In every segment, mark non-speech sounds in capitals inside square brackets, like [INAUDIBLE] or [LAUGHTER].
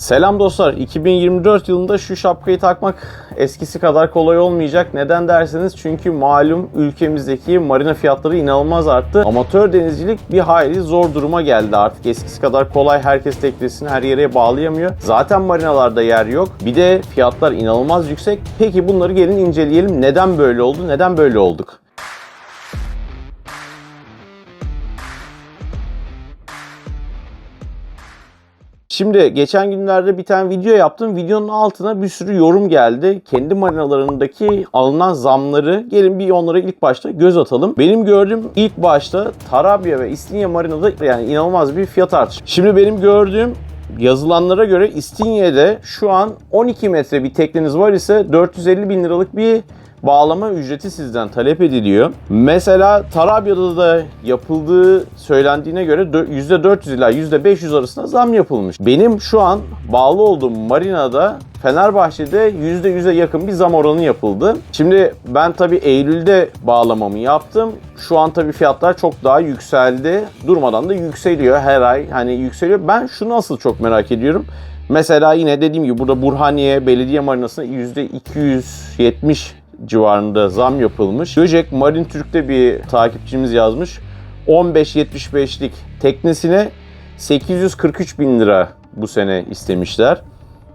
Selam dostlar. 2024 yılında şu şapkayı takmak eskisi kadar kolay olmayacak. Neden derseniz çünkü malum ülkemizdeki marina fiyatları inanılmaz arttı. Amatör denizcilik bir hayli zor duruma geldi artık. Eskisi kadar kolay herkes teknesini her yere bağlayamıyor. Zaten marinalarda yer yok. Bir de fiyatlar inanılmaz yüksek. Peki bunları gelin inceleyelim. Neden böyle oldu? Neden böyle olduk? Şimdi geçen günlerde bir tane video yaptım. Videonun altına bir sürü yorum geldi. Kendi marinalarındaki alınan zamları gelin bir onlara ilk başta göz atalım. Benim gördüğüm ilk başta Tarabya ve İstinye marinada yani inanılmaz bir fiyat artışı. Şimdi benim gördüğüm yazılanlara göre İstinye'de şu an 12 metre bir tekneniz var ise 450 bin liralık bir bağlama ücreti sizden talep ediliyor. Mesela Tarabya'da da yapıldığı söylendiğine göre dö- %400 ila %500 arasında zam yapılmış. Benim şu an bağlı olduğum marinada Fenerbahçe'de %100'e yakın bir zam oranı yapıldı. Şimdi ben tabii Eylül'de bağlamamı yaptım. Şu an tabii fiyatlar çok daha yükseldi. Durmadan da yükseliyor her ay. Hani yükseliyor. Ben şunu asıl çok merak ediyorum. Mesela yine dediğim gibi burada Burhaniye Belediye Marinası'na %270 civarında zam yapılmış. Göcek Marin Türk'te bir takipçimiz yazmış. 15.75'lik teknesine 843 bin lira bu sene istemişler.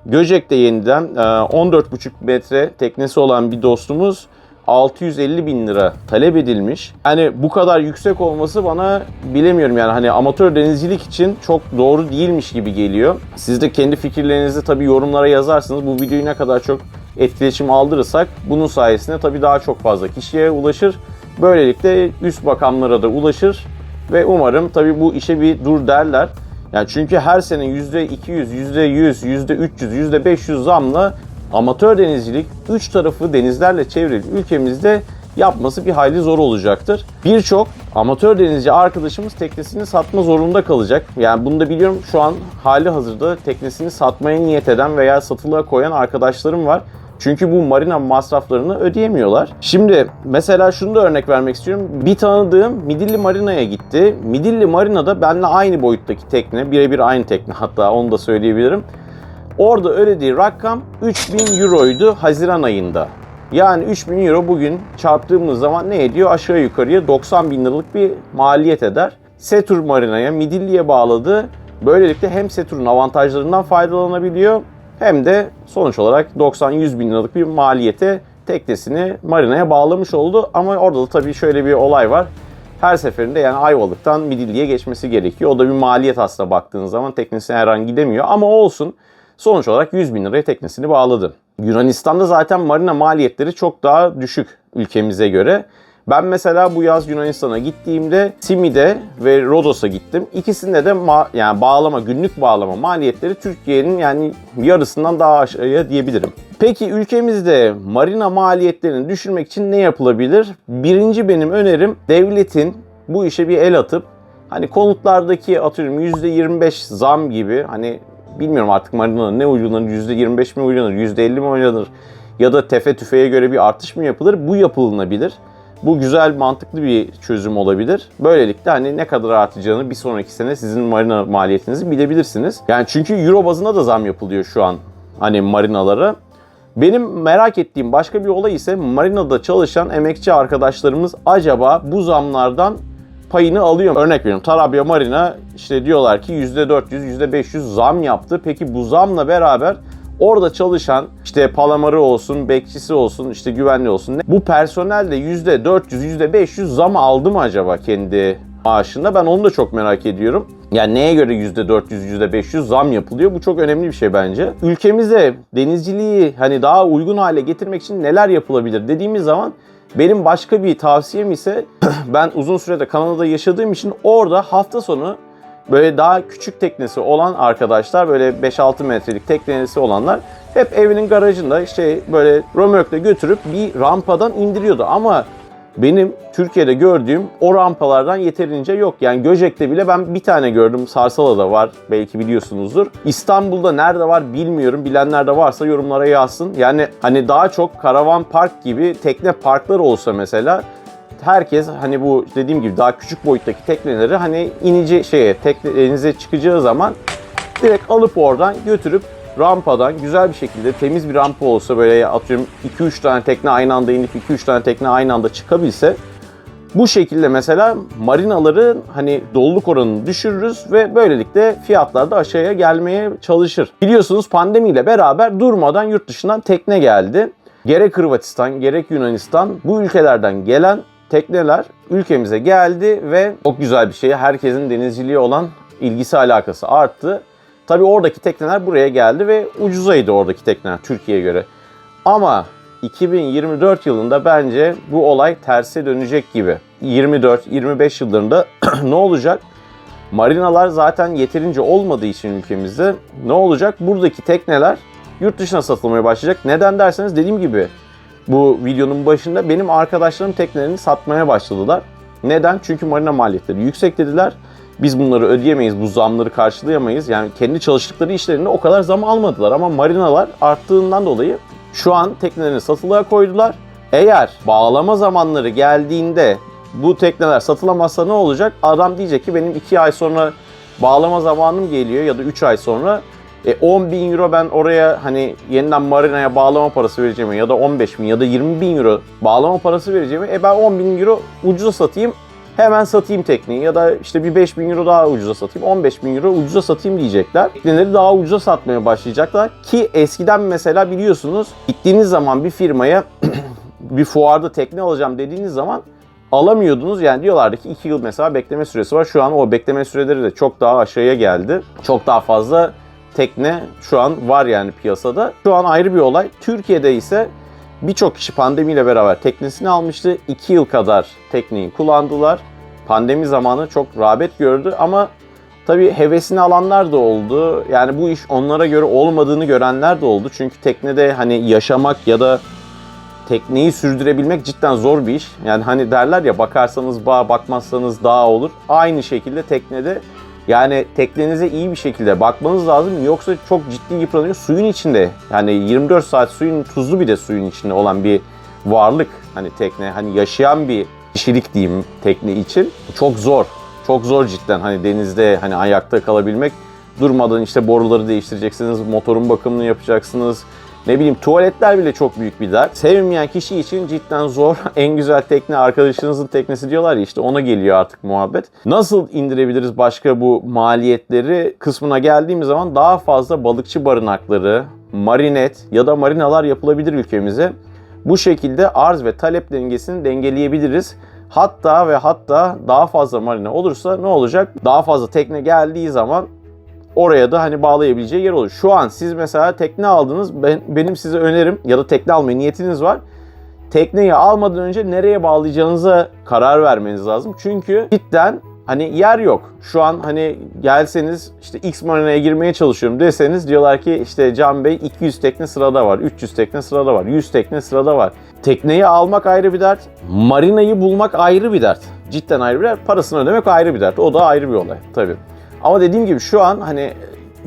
Göcek'te yeniden e, 14,5 metre teknesi olan bir dostumuz 650 bin lira talep edilmiş. Hani bu kadar yüksek olması bana bilemiyorum yani hani amatör denizcilik için çok doğru değilmiş gibi geliyor. Siz de kendi fikirlerinizi tabii yorumlara yazarsınız. Bu videoyu ne kadar çok etkileşim aldırırsak bunun sayesinde tabii daha çok fazla kişiye ulaşır. Böylelikle üst makamlara da ulaşır ve umarım tabii bu işe bir dur derler. Yani çünkü her sene %200, %100, %300, %500 zamla amatör denizcilik 3 tarafı denizlerle çevrili ülkemizde yapması bir hayli zor olacaktır. Birçok amatör denizci arkadaşımız teknesini satma zorunda kalacak. Yani bunu da biliyorum şu an hali hazırda teknesini satmaya niyet eden veya satılığa koyan arkadaşlarım var. Çünkü bu marina masraflarını ödeyemiyorlar. Şimdi mesela şunu da örnek vermek istiyorum. Bir tanıdığım Midilli Marina'ya gitti. Midilli Marina'da benimle aynı boyuttaki tekne, birebir aynı tekne hatta onu da söyleyebilirim. Orada ödediği rakam 3000 euroydu Haziran ayında. Yani 3000 euro bugün çarptığımız zaman ne ediyor? Aşağı yukarıya 90 bin liralık bir maliyet eder. Setur Marina'ya, Midilli'ye bağladı. Böylelikle hem Setur'un avantajlarından faydalanabiliyor hem de sonuç olarak 90-100 bin liralık bir maliyete teknesini marinaya bağlamış oldu. Ama orada da tabii şöyle bir olay var. Her seferinde yani Ayvalık'tan Midilli'ye geçmesi gerekiyor. O da bir maliyet aslında baktığınız zaman teknesine her an gidemiyor. Ama olsun sonuç olarak 100 bin liraya teknesini bağladı. Yunanistan'da zaten marina maliyetleri çok daha düşük ülkemize göre. Ben mesela bu yaz Yunanistan'a gittiğimde Simi'de ve Rodos'a gittim. İkisinde de ma- yani bağlama, günlük bağlama maliyetleri Türkiye'nin yani yarısından daha aşağıya diyebilirim. Peki ülkemizde marina maliyetlerini düşürmek için ne yapılabilir? Birinci benim önerim devletin bu işe bir el atıp hani konutlardaki atıyorum %25 zam gibi hani bilmiyorum artık marinanın ne uygulanır %25 mi uygulanır, %50 mi uygulanır ya da tefe tüfeğe göre bir artış mı yapılır? Bu yapılabilir. Bu güzel, mantıklı bir çözüm olabilir. Böylelikle hani ne kadar artacağını bir sonraki sene sizin marina maliyetinizi bilebilirsiniz. Yani çünkü euro bazında da zam yapılıyor şu an hani marinalara. Benim merak ettiğim başka bir olay ise marinada çalışan emekçi arkadaşlarımız acaba bu zamlardan payını alıyor mu? Örnek veriyorum Tarabya Marina işte diyorlar ki %400, %500 zam yaptı. Peki bu zamla beraber orada çalışan işte palamarı olsun, bekçisi olsun, işte güvenli olsun. Bu personel de %400, %500 zam aldı mı acaba kendi maaşında? Ben onu da çok merak ediyorum. Yani neye göre %400, %500 zam yapılıyor? Bu çok önemli bir şey bence. Ülkemizde denizciliği hani daha uygun hale getirmek için neler yapılabilir dediğimiz zaman benim başka bir tavsiyem ise [CLEARS THROAT] ben uzun sürede Kanada'da yaşadığım için orada hafta sonu böyle daha küçük teknesi olan arkadaşlar böyle 5-6 metrelik teknesi olanlar hep evinin garajında işte böyle römorkla götürüp bir rampadan indiriyordu ama benim Türkiye'de gördüğüm o rampalardan yeterince yok. Yani Göcek'te bile ben bir tane gördüm. Sarsala'da var. Belki biliyorsunuzdur. İstanbul'da nerede var bilmiyorum. Bilenler de varsa yorumlara yazsın. Yani hani daha çok karavan park gibi tekne parklar olsa mesela herkes hani bu dediğim gibi daha küçük boyuttaki tekneleri hani inici şeye tekne denize çıkacağı zaman Direkt alıp oradan götürüp rampadan güzel bir şekilde temiz bir rampa olsa böyle atıyorum 2-3 tane tekne aynı anda inip 2-3 tane tekne aynı anda çıkabilse bu şekilde mesela marinaların hani doluluk oranını düşürürüz ve böylelikle fiyatlar da aşağıya gelmeye çalışır. Biliyorsunuz pandemiyle beraber durmadan yurt dışından tekne geldi. Gerek Hırvatistan gerek Yunanistan bu ülkelerden gelen tekneler ülkemize geldi ve çok güzel bir şey. Herkesin denizciliğe olan ilgisi alakası arttı. Tabii oradaki tekneler buraya geldi ve ucuzaydı oradaki tekneler Türkiye'ye göre. Ama 2024 yılında bence bu olay terse dönecek gibi. 24-25 yıllarında [CLEARS THROAT] ne olacak? Marinalar zaten yeterince olmadığı için ülkemizde ne olacak? Buradaki tekneler yurt dışına satılmaya başlayacak. Neden derseniz dediğim gibi bu videonun başında benim arkadaşlarım teknelerini satmaya başladılar. Neden? Çünkü marina maliyetleri yüksek dediler. Biz bunları ödeyemeyiz, bu zamları karşılayamayız. Yani kendi çalıştıkları işlerinde o kadar zam almadılar ama marinalar arttığından dolayı şu an teknelerini satılığa koydular. Eğer bağlama zamanları geldiğinde bu tekneler satılamazsa ne olacak? Adam diyecek ki benim 2 ay sonra bağlama zamanım geliyor ya da 3 ay sonra e, 10 bin euro ben oraya hani yeniden marinaya bağlama parası vereceğim ya da 15 bin ya da 20 bin euro bağlama parası vereceğim. E ben 10 bin euro ucuza satayım hemen satayım tekneyi ya da işte bir 5 bin euro daha ucuza satayım 15 bin euro ucuza satayım diyecekler. Tekneleri daha ucuza satmaya başlayacaklar ki eskiden mesela biliyorsunuz gittiğiniz zaman bir firmaya [CLEARS THROAT] bir fuarda tekne alacağım dediğiniz zaman alamıyordunuz. Yani diyorlardı ki 2 yıl mesela bekleme süresi var. Şu an o bekleme süreleri de çok daha aşağıya geldi. Çok daha fazla tekne şu an var yani piyasada. Şu an ayrı bir olay. Türkiye'de ise birçok kişi pandemiyle beraber teknesini almıştı. 2 yıl kadar tekneyi kullandılar. Pandemi zamanı çok rağbet gördü ama tabii hevesini alanlar da oldu. Yani bu iş onlara göre olmadığını görenler de oldu. Çünkü teknede hani yaşamak ya da tekneyi sürdürebilmek cidden zor bir iş. Yani hani derler ya bakarsanız bağ, bakmazsanız dağ olur. Aynı şekilde teknede yani teknenize iyi bir şekilde bakmanız lazım. Yoksa çok ciddi yıpranıyor. Suyun içinde yani 24 saat suyun tuzlu bir de suyun içinde olan bir varlık. Hani tekne hani yaşayan bir kişilik diyeyim tekne için. Çok zor. Çok zor cidden hani denizde hani ayakta kalabilmek. Durmadan işte boruları değiştireceksiniz, motorun bakımını yapacaksınız. Ne bileyim tuvaletler bile çok büyük bir dert. Sevmeyen kişi için cidden zor. [LAUGHS] En güzel tekne arkadaşınızın teknesi diyorlar ya işte ona geliyor artık muhabbet. Nasıl indirebiliriz başka bu maliyetleri kısmına geldiğimiz zaman daha fazla balıkçı barınakları, marinet ya da marinalar yapılabilir ülkemize. Bu şekilde arz ve talep dengesini dengeleyebiliriz. Hatta ve hatta daha fazla marina olursa ne olacak? Daha fazla tekne geldiği zaman oraya da hani bağlayabileceği yer olur. Şu an siz mesela tekne aldınız. Ben, benim size önerim ya da tekne almaya niyetiniz var. Tekneyi almadan önce nereye bağlayacağınıza karar vermeniz lazım. Çünkü cidden hani yer yok. Şu an hani gelseniz işte X marinaya girmeye çalışıyorum deseniz diyorlar ki işte Can Bey 200 tekne sırada var, 300 tekne sırada var, 100 tekne sırada var. Tekneyi almak ayrı bir dert, marinayı bulmak ayrı bir dert. Cidden ayrı bir dert, parasını ödemek ayrı bir dert. O da ayrı bir olay tabii. Ama dediğim gibi şu an hani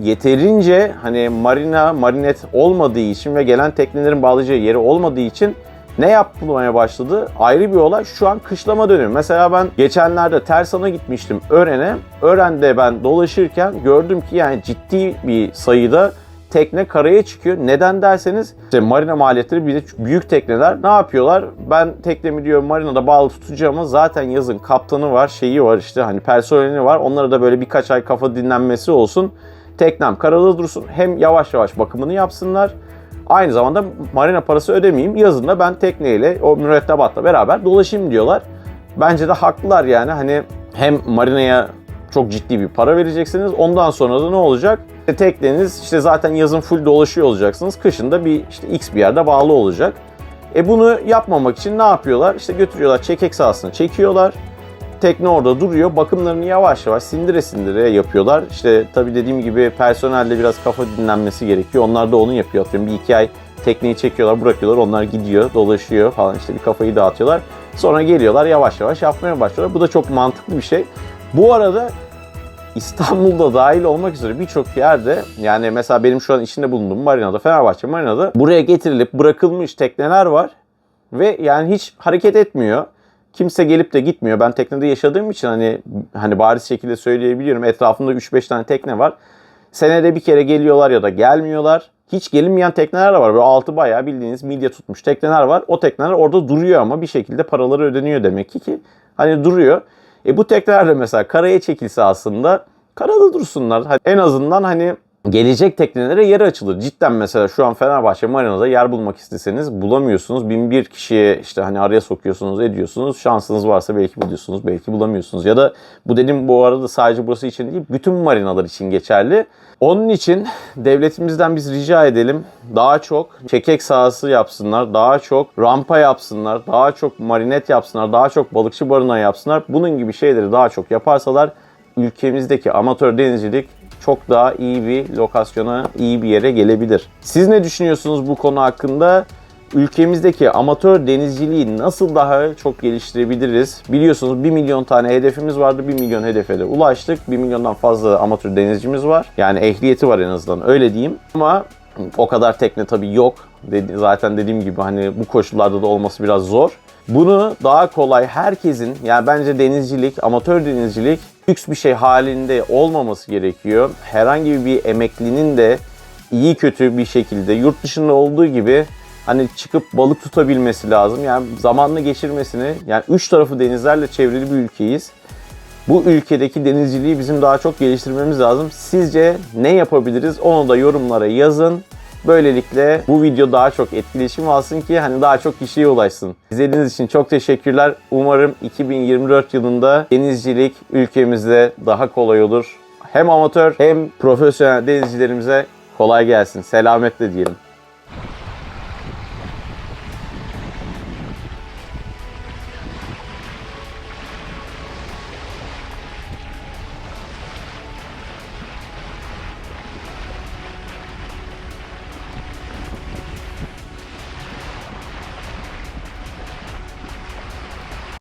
yeterince hani marina, marinet olmadığı için ve gelen teknelerin bağlayacağı yeri olmadığı için ne yapılmaya başladı? Ayrı bir olay. Şu an kışlama dönemi. Mesela ben geçenlerde Tersan'a gitmiştim Ören'e. Ören'de ben dolaşırken gördüm ki yani ciddi bir sayıda tekne karaya çıkıyor. Neden derseniz işte marina maliyetleri bir de büyük tekneler ne yapıyorlar? Ben teknemi diyor marinada bağlı tutacağım ama zaten yazın kaptanı var, şeyi var işte hani personeli var. Onlara da böyle birkaç ay kafa dinlenmesi olsun. Teknem karada dursun. Hem yavaş yavaş bakımını yapsınlar. Aynı zamanda marina parası ödemeyeyim. Yazında ben tekneyle o mürettebatla beraber dolaşayım diyorlar. Bence de haklılar yani. Hani hem marinaya çok ciddi bir para vereceksiniz. Ondan sonra da ne olacak? Tekneniz işte zaten yazın full dolaşıyor olacaksınız. Kışın da bir işte X bir yerde bağlı olacak. E bunu yapmamak için ne yapıyorlar? İşte götürüyorlar çekek sahasına çekiyorlar. Tekne orada duruyor. Bakımlarını yavaş yavaş sindire sindire yapıyorlar. İşte tabii dediğim gibi personelde biraz kafa dinlenmesi gerekiyor. Onlar da onu yapıyor. Atıyorum bir iki ay tekneyi çekiyorlar, bırakıyorlar. Onlar gidiyor, dolaşıyor falan işte bir kafayı dağıtıyorlar. Sonra geliyorlar yavaş yavaş yapmaya başlıyorlar. Bu da çok mantıklı bir şey. Bu arada İstanbul'da dahil olmak üzere birçok yerde yani mesela benim şu an içinde bulunduğum marinada, Fenerbahçe marinada buraya getirilip bırakılmış tekneler var ve yani hiç hareket etmiyor. Kimse gelip de gitmiyor. Ben teknede yaşadığım için hani hani bariz şekilde söyleyebiliyorum. Etrafımda 3-5 tane tekne var. senede bir kere geliyorlar ya da gelmiyorlar. Hiç gelinmeyen tekneler var. Böyle altı bayağı bildiğiniz midye tutmuş tekneler var. O tekneler orada duruyor ama bir şekilde paraları ödeniyor demek ki ki hani duruyor. E bu de mesela karaya çekilse aslında karada dursunlar. En azından hani gelecek teknelere yer açılır. Cidden mesela şu an Fenerbahçe Marina'da yer bulmak isteseniz bulamıyorsunuz. Bin bir kişiye işte hani araya sokuyorsunuz, ediyorsunuz. Şansınız varsa belki buluyorsunuz, belki bulamıyorsunuz. Ya da bu dedim bu arada sadece burası için değil, bütün marinalar için geçerli. Onun için devletimizden biz rica edelim. Daha çok çekek sahası yapsınlar, daha çok rampa yapsınlar, daha çok marinet yapsınlar, daha çok balıkçı barınağı yapsınlar. Bunun gibi şeyleri daha çok yaparsalar ülkemizdeki amatör denizcilik çok daha iyi bir lokasyona, iyi bir yere gelebilir. Siz ne düşünüyorsunuz bu konu hakkında? Ülkemizdeki amatör denizciliği nasıl daha çok geliştirebiliriz? Biliyorsunuz 1 milyon tane hedefimiz vardı. 1 milyon hedefe de ulaştık. 1 milyondan fazla amatör denizcimiz var. Yani ehliyeti var en azından öyle diyeyim. Ama o kadar tekne tabii yok. Zaten dediğim gibi hani bu koşullarda da olması biraz zor. Bunu daha kolay herkesin yani bence denizcilik, amatör denizcilik lüks bir şey halinde olmaması gerekiyor. Herhangi bir emeklinin de iyi kötü bir şekilde yurt dışında olduğu gibi hani çıkıp balık tutabilmesi lazım. Yani zamanını geçirmesini yani üç tarafı denizlerle çevrili bir ülkeyiz. Bu ülkedeki denizciliği bizim daha çok geliştirmemiz lazım. Sizce ne yapabiliriz? Onu da yorumlara yazın. Böylelikle bu video daha çok etkileşim alsın ki hani daha çok kişiye ulaşsın. İzlediğiniz için çok teşekkürler. Umarım 2024 yılında denizcilik ülkemizde daha kolay olur. Hem amatör hem profesyonel denizcilerimize kolay gelsin. Selametle diyelim.